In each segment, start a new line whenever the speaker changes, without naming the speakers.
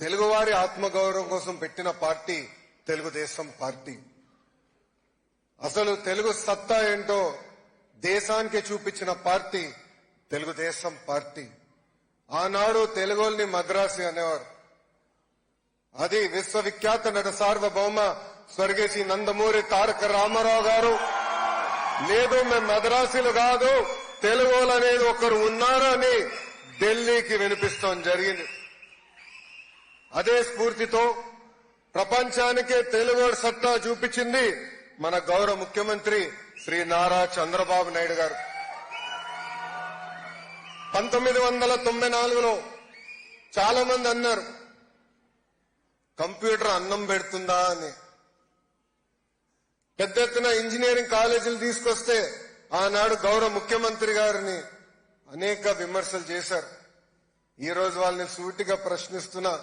తెలుగువారి ఆత్మగౌరవం కోసం పెట్టిన పార్టీ తెలుగుదేశం పార్టీ. అసలు తెలుగు సత్తా ఏంటో దేశానికి చూపించిన పార్టీ తెలుగుదేశం పార్టీ. ఆనాడు తెలుగుల్ని మద్రాసి అనేవారు. అది విశ్వవిఖ్యాత నట సార్వభౌమ స్వర్గేశి నందమూరి తారక రామారావు గారు. లేదు మేము మద్రాసులు కాదు తెలుగులు అనేది ఒకరు ఉన్నారని ఢిల్లీకి వినిపిస్తాం జరిగింది. అదే స్ఫూర్తితో ప్రపంచానికే తెలుగు సత్తా చూపించింది మన గౌరవ ముఖ్యమంత్రి శ్రీ నారా చంద్రబాబు నాయుడు గారు. పంతొమ్మిది వందల తొంభై నాలుగులో చాలా మంది అన్నారు కంప్యూటర్ అన్నం పెడుతుందా అని. పెద్ద ఎత్తున ఇంజనీరింగ్ కాలేజీలు తీసుకొస్తే ఆనాడు గౌరవ ముఖ్యమంత్రి గారిని అనేక విమర్శలు చేశారు. ఈ రోజు వాళ్ళని సూటిగా ప్రశ్నిస్తున్నా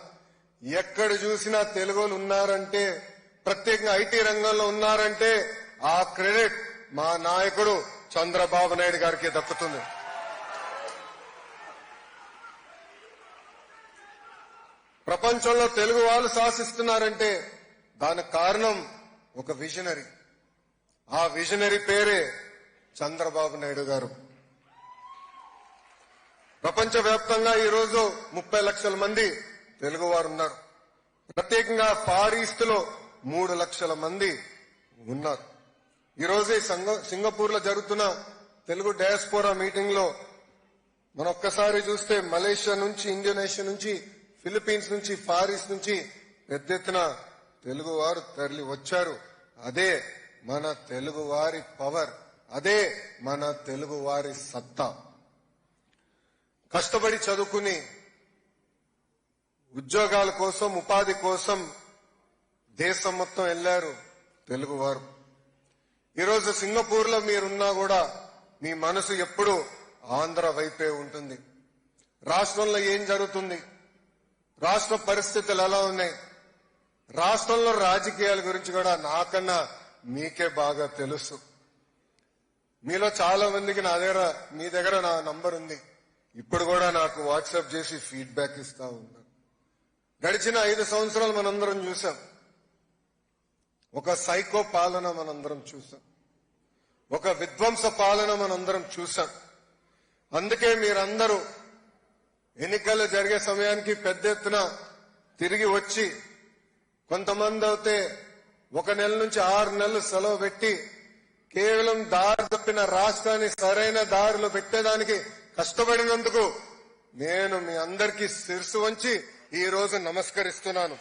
ఎక్కడ చూసినా తెలుగులు ఉన్నారంటే ప్రత్యేకంగా ఐటీ రంగంలో ఉన్నారంటే ఆ క్రెడిట్ మా నాయకుడు చంద్రబాబు నాయుడు గారికి దక్కుతుంది. ప్రపంచంలో తెలుగు వాళ్ళు శాసిస్తున్నారంటే దానికి కారణం ఒక విజనరీ. ఆ విజనరీ పేరే చంద్రబాబు నాయుడు గారు. ప్రపంచవ్యాప్తంగా ఈరోజు ముప్పై లక్షల మంది తెలుగువారు ఉన్నారు. ప్రత్యేకంగా ఫార్ ఈస్ట్లో మూడు లక్షల మంది ఉన్నారు. ఈరోజే సంగ- సింగపూర్లో జరుగుతున్న తెలుగు డయాస్పోరా మీటింగ్లో మనం ఒక్కసారి చూస్తే మలేషియా నుంచి ఇండోనేషియా నుంచి ఫిలిప్పీన్స్ నుంచి ఫార్ ఈస్ట్ నుంచి పెద్ద ఎత్తున తెలుగు వారు తరలి వచ్చారు. అదే మన తెలుగు వారి పవర్. అదే మన తెలుగు వారి సత్తా. కష్టపడి చదువుకుని ఉద్యోగాల కోసం ఉపాధి కోసం దేశం మొత్తం వెళ్ళారు తెలుగువారు. ఈరోజు సింగపూర్లో మీరున్నా కూడా మీ మనసు ఎప్పుడు ఆంధ్ర వైపే ఉంటుంది. రాష్ట్రంలో ఏం జరుగుతుంది? రాష్ట్ర పరిస్థితులు ఎలా ఉన్నాయి? రాష్ట్రంలో రాజకీయాల గురించి కూడా నాకన్నా మీకే బాగా తెలుసు. మీలో చాలా మందికి నా దగ్గర మీ దగ్గర నా నంబర్ ఉంది. ఇప్పుడు కూడా నాకు వాట్సాప్ చేసి ఫీడ్బ్యాక్ ఇస్తా ఉన్నారు గడిచిన ఐదు సంవత్సరాలు మనందరం చూసాం ఒక సైకో పాలన మనందరం చూసాం ఒక విధ్వంస పాలన మనందరం చూసాం అందుకే మీరందరూ ఎన్నికలు జరిగే సమయానికి పెద్ద ఎత్తున తిరిగి వచ్చి కొంతమంది అయితే ఒక నెల నుంచి ఆరు నెలలు సెలవు పెట్టి కేవలం దారి తప్పిన రాష్ట్రాన్ని సరైన దారిలో పెట్టేదానికి కష్టపడినందుకు నేను మీ అందరికీ శిరసు వంచి ఈ రోజు నమస్కరిస్తున్నాను.